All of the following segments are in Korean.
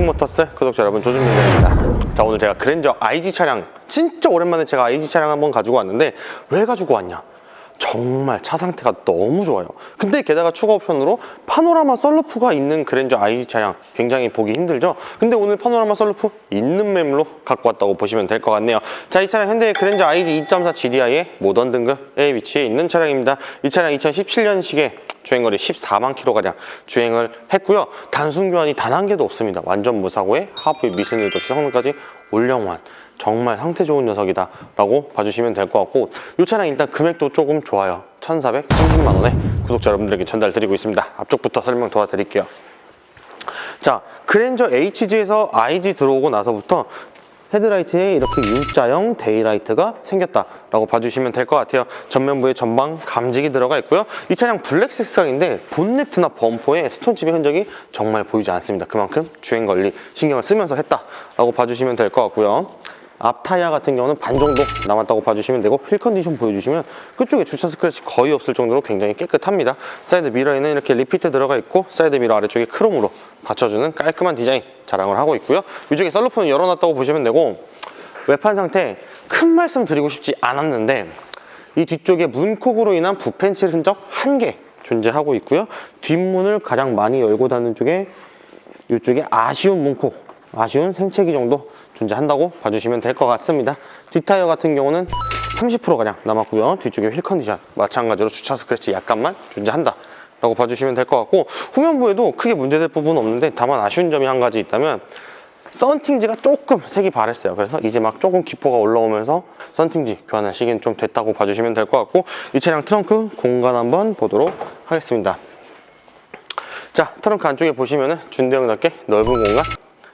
닥터모터스 구독자 여러분 조준민입니다. 자 오늘 제가 그랜저 IG 차량 진짜 오랜만에 제가 IG 차량 한번 가지고 왔는데 왜 가지고 왔냐 정말 차 상태가 너무 좋아요. 근데 게다가 추가 옵션으로 파노라마 썰루프가 있는 그랜저 IG 차량 굉장히 보기 힘들죠? 근데 오늘 파노라마 썰루프 있는 맵로 갖고 왔다고 보시면 될 것 같네요. 자 이 차량 현대 그랜저 IG 2.4 GDI의 모던 등급에 위치해 있는 차량입니다. 이 차량 2017년식에 주행거리 14만 킬로가량 주행을 했고요. 단순 교환이 단 한 개도 없습니다. 완전 무사고에 하부 역시 성능까지 올영환. 정말 상태 좋은 녀석이다 라고 봐주시면 될 것 같고 이 차량 일단 금액도 조금 좋아요. 1430만 원에 구독자 여러분들에게 전달 드리고 있습니다. 앞쪽부터 설명 도와드릴게요. 자 그랜저 HG에서 IG 들어오고 나서부터 헤드라이트에 이렇게 U자형 데이라이트가 생겼다라고 봐주시면 될 것 같아요. 전면부에 전방 감직이 들어가 있고요. 이 차량 블랙 색상인데 본네트나 범퍼에 스톤칩의 흔적이 정말 보이지 않습니다. 그만큼 주행 관리 신경을 쓰면서 했다라고 봐주시면 될 것 같고요. 앞 타이어 같은 경우는 반 정도 남았다고 봐주시면 되고 휠 컨디션 보여주시면 끝쪽에 주차 스크래치 거의 없을 정도로 굉장히 깨끗합니다 사이드 미러에는 이렇게 리피트 들어가 있고 사이드 미러 아래쪽에 크롬으로 받쳐주는 깔끔한 디자인 자랑을 하고 있고요. 위쪽에 썰루프는 열어놨다고 보시면 되고 외판 상태 큰 말씀 드리고 싶지 않았는데 이 뒤쪽에 문콕으로 인한 부펜칠 흔적 한 개 존재하고 있고요. 뒷문을 가장 많이 열고 닫는 쪽에 이쪽에 아쉬운 문콕 아쉬운 생채기 정도 존재한다고 봐주시면 될 것 같습니다. 뒷타이어 같은 경우는 30%가량 남았고요. 뒤쪽에 휠 컨디션 마찬가지로 주차 스크래치 약간만 존재한다 라고 봐주시면 될 것 같고 후면부에도 크게 문제될 부분은 없는데 다만 아쉬운 점이 한 가지 있다면 썬팅지가 조금 색이 바랬어요. 그래서 이제 막 조금 기포가 올라오면서 썬팅지 교환할 시기는 좀 됐다고 봐주시면 될 것 같고 이 차량 트렁크 공간 한번 보도록 하겠습니다. 자 트렁크 안쪽에 보시면은 준대형답게 넓은 공간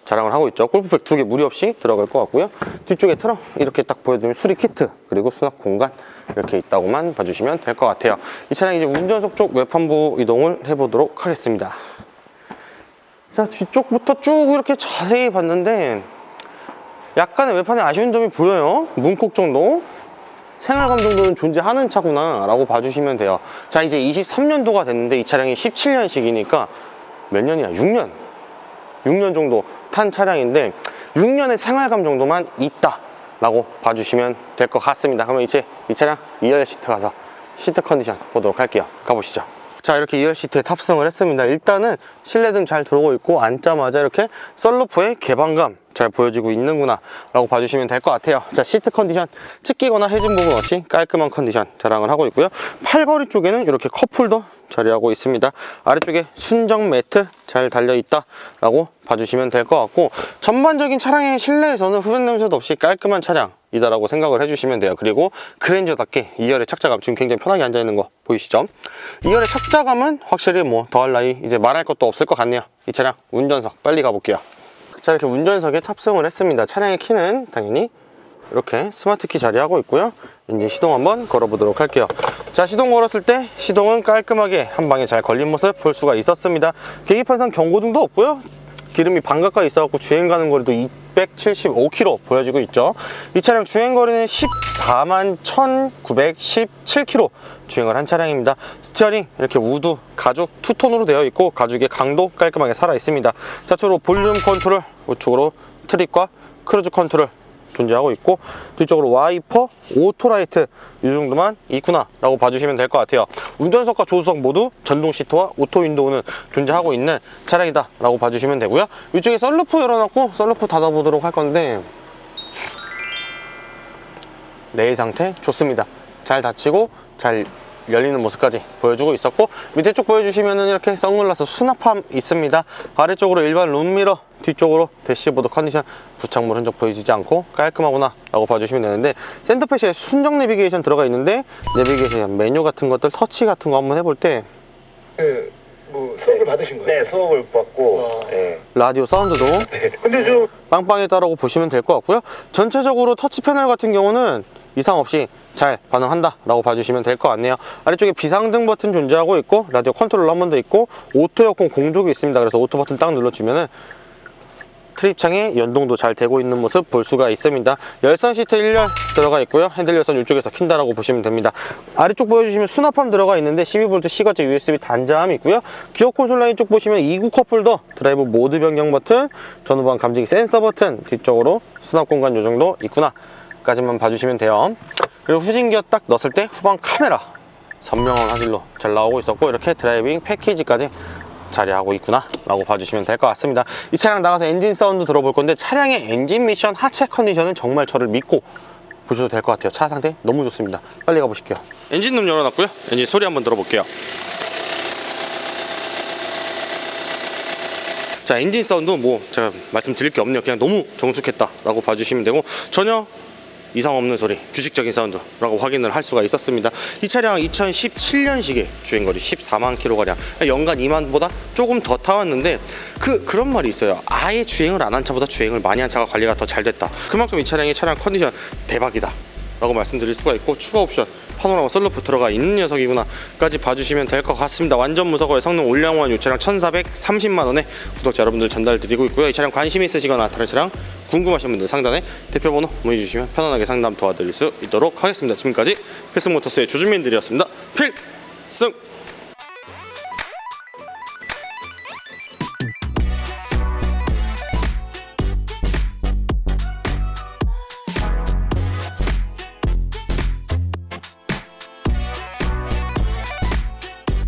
자랑을 하고 있죠. 골프백 두 개 무리 없이 들어갈 것 같고요. 뒤쪽에 트렁 이렇게 딱 보여드리면 수리 키트 그리고 수납 공간 이렇게 있다고만 봐주시면 될 것 같아요. 이 차량 이제 운전석 쪽 외판부 이동을 해보도록 하겠습니다. 자 뒤쪽부터 쭉 이렇게 자세히 봤는데 약간의 외판에 아쉬운 점이 보여요. 문콕 정도? 생활감 정도는 존재하는 차구나 라고 봐주시면 돼요. 자 이제 23년도가 됐는데 이 차량이 17년식이니까 몇 년이야? 6년 6년 정도 탄 차량인데 6년의 생활감 정도만 있다 라고 봐주시면 될 것 같습니다. 그러면 이제 이 차량 2열 시트 가서 시트 컨디션 보도록 할게요. 가보시죠 자 이렇게 2열 시트에 탑승을 했습니다. 일단은 실내등 잘 들어오고 있고 앉자마자 이렇게 썰루프의 개방감 잘 보여지고 있는구나 라고 봐주시면 될 것 같아요. 자 시트 컨디션 찢기거나 해진 부분 없이 깔끔한 컨디션 자랑을 하고 있고요. 팔걸이 쪽에는 이렇게 컵홀더 자리하고 있습니다. 아래쪽에 순정 매트 잘 달려있다 라고 봐주시면 될 것 같고 전반적인 차량의 실내에서는 흡연 냄새도 없이 깔끔한 차량 이다라고 생각을 해주시면 돼요. 그리고 그랜저답게 2열의 착자감 지금 굉장히 편하게 앉아있는 거 보이시죠? 2열의 착자감은 확실히 뭐 더할 나위 이제 말할 것도 없을 것 같네요. 이 차량 운전석 빨리 가볼게요. 자 이렇게 운전석에 탑승을 했습니다. 차량의 키는 당연히 이렇게 스마트 키 자리하고 있고요. 이제 시동 한번 걸어보도록 할게요. 자 시동 걸었을 때 시동은 깔끔하게 한 방에 잘 걸린 모습 볼 수가 있었습니다. 계기판상 경고등도 없고요. 기름이 반 가까이 있어갖고 주행 가는 거리도 275km 보여지고 있죠. 이 차량 주행 거리는 14만 1917km 주행을 한 차량입니다. 스티어링 이렇게 우드 가죽 투톤으로 되어 있고 가죽의 강도 깔끔하게 살아 있습니다. 좌측으로 볼륨 컨트롤 우측으로 트립과 크루즈 컨트롤 존재하고 있고 뒤쪽으로 와이퍼, 오토라이트 이 정도만 있구나 라고 봐주시면 될 것 같아요 운전석과 조수석 모두 전동 시트와 오토 윈도우는 존재하고 있는 차량이다 라고 봐주시면 되고요. 이쪽에 썰루프 열어놨고 썰루프 닫아보도록 할 건데 내일 상태 좋습니다. 잘 닫히고 잘 열리는 모습까지 보여주고 있었고 밑에 쪽 보여주시면은 이렇게 선글라스 수납함 있습니다. 아래쪽으로 일반 룸미러 뒤쪽으로 대시보드 컨디션 부착물 흔적 보이지 않고 깔끔하구나 라고 봐주시면 되는데 센터페시에 순정 내비게이션 들어가 있는데 내비게이션 메뉴 같은 것들 터치 같은 거 한번 해볼 때 그, 뭐 수업을 받으신 거예요? 네, 수업을 받고, 와. 예. 라디오 사운드도 근데 좀 빵빵했다라고 보시면 될 것 같고요 전체적으로 터치 패널 같은 경우는 이상 없이 잘 반응한다 라고 봐주시면 될 것 같네요 아래쪽에 비상등 버튼 존재하고 있고 라디오 컨트롤러 한 번 더 있고 오토 에어컨 공조기 있습니다 그래서 오토 버튼 딱 눌러주면은 트립창에 연동도 잘 되고 있는 모습 볼 수가 있습니다. 열선 시트 1열 들어가 있고요. 핸들 열선 이쪽에서 킨다라고 보시면 됩니다. 아래쪽 보여주시면 수납함 들어가 있는데 12V 시거제 USB 단자함 있고요. 기어 콘솔 라인 쪽 보시면 2구 컵홀더, 드라이브 모드 변경 버튼, 전후방 감지기 센서 버튼, 뒤쪽으로 수납 공간 요 정도 있구나. 까지만 봐주시면 돼요. 그리고 후진기어 딱 넣었을 때 후방 카메라 선명한 화질로 잘 나오고 있었고 이렇게 드라이빙 패키지까지 자리하고 있구나 라고 봐주시면 될 것 같습니다. 이 차량 나가서 엔진 사운드 들어볼 건데 차량의 엔진 미션 하체 컨디션은 정말 저를 믿고 보셔도 될 것 같아요. 차 상태 너무 좋습니다. 빨리 가보실게요. 엔진 룸 열어놨고요. 엔진 소리 한번 들어볼게요. 자 엔진 사운드 뭐 제가 말씀드릴 게 없네요. 그냥 너무 정숙했다 라고 봐주시면 되고 전혀 이상 없는 소리 규칙적인 사운드라고 확인을 할 수가 있었습니다. 이 차량 2017년식의 주행거리 14만 킬로가량 연간 2만보다 조금 더 타왔는데 그 그런 말이 있어요. 아예 주행을 안 한 차보다 주행을 많이 한 차가 관리가 더 잘 됐다. 그만큼 이 차량의 차량 컨디션 대박이다 라고 말씀드릴 수가 있고 추가 옵션 파노라마 썰루프 들어가 있는 녀석이구나 까지 봐주시면 될 것 같습니다. 완전 무사고의 성능 올량원 이 차량 1430만원에 구독자 여러분들 전달드리고 있고요. 이 차량 관심 있으시거나 다른 차량 궁금하신 분들 상단에 대표번호 문의 주시면 편안하게 상담 도와드릴 수 있도록 하겠습니다. 지금까지 필승모터스의 조준민들이었습니다. 필승